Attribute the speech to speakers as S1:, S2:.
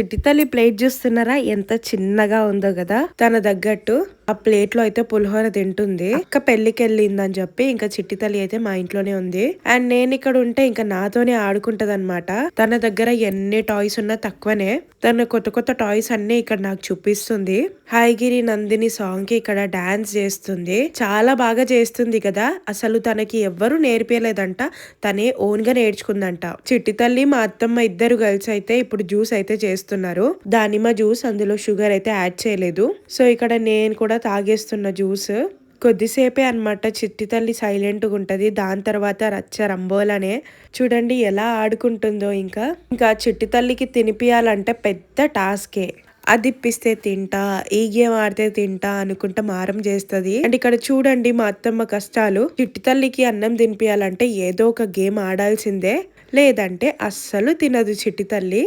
S1: చిట్టి తల్లి ప్లేట్ చూస్తున్నారా? ఎంత చిన్నగా ఉందో కదా. తన తగ్గట్టు ఆ ప్లేట్లో అయితే పులిహోర తింటుంది. అక్క పెళ్ళికి వెళ్ళిందని చెప్పి ఇంకా చిట్టి తల్లి అయితే మా ఇంట్లోనే ఉంది. అండ్ నేను ఇక్కడ ఉంటే ఇంకా నాతోనే ఆడుకుంటది అనమాట తన దగ్గర ఎన్ని టాయ్స్ ఉన్నా తక్కువనే. తన కొత్త కొత్త టాయ్స్ అన్ని ఇక్కడ నాకు చూపిస్తుంది. హాయిగిరి నందిని సాంగ్కి ఇక్కడ డాన్స్ చేస్తుంది. చాలా బాగా చేస్తుంది కదా. అసలు తనకి ఎవ్వరు నేర్పించలేదంట తనే ఓన్గా నేర్చుకుందంట. చిట్టి తల్లి మా అత్తమ్మ ఇద్దరు కలిసి అయితే ఇప్పుడు జ్యూస్ అయితే చేస్తున్నారు. దానిమ్మ జ్యూస్ అందులో షుగర్ అయితే యాడ్ చేయలేదు. సో ఇక్కడ నేను కూడా తాగేస్తున్న జ్యూస్. కొద్దిసేపే అన్నమాట చిట్టి తల్లి సైలెంట్గా ఉంటుంది. దాని తర్వాత రచ్చ రంబోలనే. చూడండి ఎలా ఆడుకుంటుందో ఇంకా. ఇంకా చిట్టి తల్లికి తినిపియాలంటే పెద్ద టాస్కే. అది ఇప్పిస్తే తింటా ఈ గేమ్ ఆడితే తింటా అనుకుంటా మారం చేస్తుంది. అండ్ ఇక్కడ చూడండి మా అత్తమ్మ కష్టాలు. చిట్టి తల్లికి అన్నం తినిపించాలంటే ఏదో ఒక గేమ్ ఆడాల్సిందే. లేదంటే అస్సలు తినదు చిట్టి తల్లి.